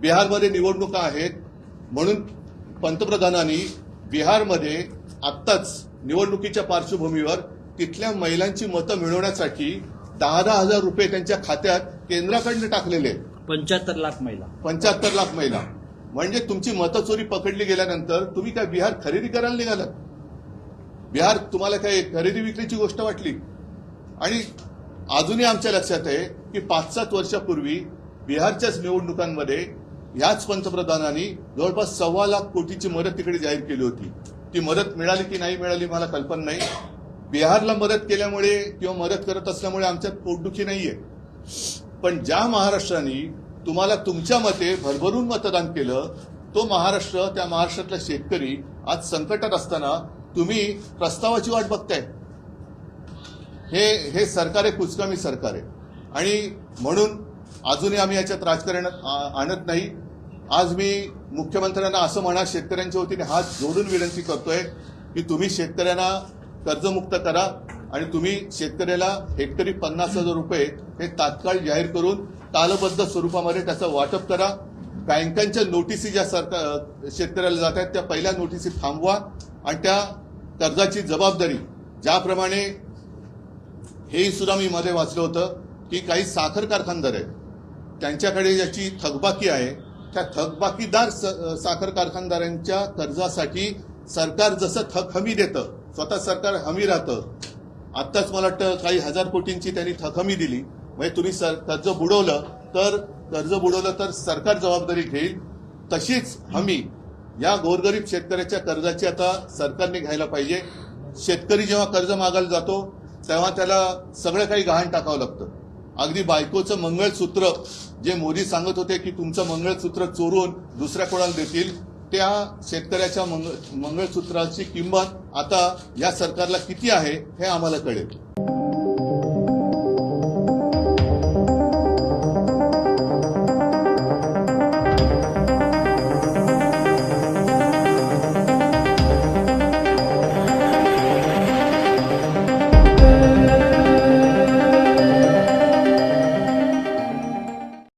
बिहारमध्ये निवडणुका आहेत म्हणून पंतप्रधानांनी बिहारमध्ये आत्ताच निवडणुकीच्या पार्श्वभूमीवर तिथल्या महिलांची मतं मिळवण्यासाठी दहा दहा हजार रुपये त्यांच्या खात्यात केंद्राकडनं टाकलेले आहेत. पंच्याहत्तर लाख महिला. पंच्याहत्तर लाख महिला. म्हणजे तुमची मतं चोरी पकडली गेल्यानंतर तुम्ही काय बिहार खरेदी करायला निघालात? बिहार तुम्हाला काय खरेदी विक्रीची गोष्ट वाटली? आणि अजूनही आमच्या लक्षात आहे की पाच सात वर्षापूर्वी बिहारच्याच निवडणुकांमध्ये याच पंतप्रधानांनी जवळपास सव्वा लाख कोटीची मदत तिकडे जाहीर केली होती. ती मदत मिळाली की नाही मिळाली मला कल्पना नाही. बिहारला मदत केल्यामुळे किंवा मदत करत असल्यामुळे आमच्यात पोटदुखी नाहीये. पण ज्या महाराष्ट्राने तुम्हाला तुमच्या मते भरभरून मतदान केलं तो महाराष्ट्र त्या महाराष्ट्रातला शेतकरी आज संकटात असताना तुम्ही प्रस्तावाची वाट बघताय. हे हे सरकार आहे कुचकामी सरकार आहे. आणि म्हणून अजूनही आम्ही याच्यात राजकारण आणत नाही. आज मी मुख्यमंत्र्यांना असं म्हणा शेतकऱ्यांच्या वतीने हात जोडून विनंती करतोय की तुम्ही शेतकऱ्यांना कर्जमुक्त करा आणि तुम्ही शेतकऱ्याला हेक्टरी पन्नास हजार रुपये हे तात्काळ जाहीर करून तालबद्ध स्वरूपामध्ये त्याचं वाटप करा. बँकांच्या नोटिसी ज्या सरकार शेतकऱ्याला जात आहेत त्या पहिल्या नोटिसी थांबवा आणि त्या कर्जाची जबाबदारी ज्याप्रमाणे हे सुद्धा मी मध्ये वाचलं होतं की काही साखर कारखानदार आहेत त्यांच्याकडे ज्याची थकबाकी आहे. त्या थकबाकीदार स- साखर कारखानदारांच्या कर्जासाठी सरकार जसं थक हमी देतं स्वतः सरकार हमी राहतं. आत्ताच मला वाटतं काही हजार कोटींची त्यांनी थक हमी दिली. म्हणजे तुम्ही सर कर्ज बुडवलं तर कर्ज बुडवलं तर सरकार जबाबदारी घेईल. तशीच हमी या गोरगरीब शेतकऱ्याच्या कर्जाची आता सरकारने घ्यायला पाहिजे. शेतकरी जेव्हा कर्ज मागायला जातो तेव्हा त्याला सगळं काही गहाण टाकावं लागतं. अगदी बायकोचं मंगळसूत्र जे मोदी सांगत होते की तुमचं मंगळसूत्र चोरून दुसऱ्या कोणाला देतील त्या शेतकऱ्याच्या मंगळ मंगळसूत्राची किंमत आता या सरकारला किती आहे हे आम्हाला कळेल.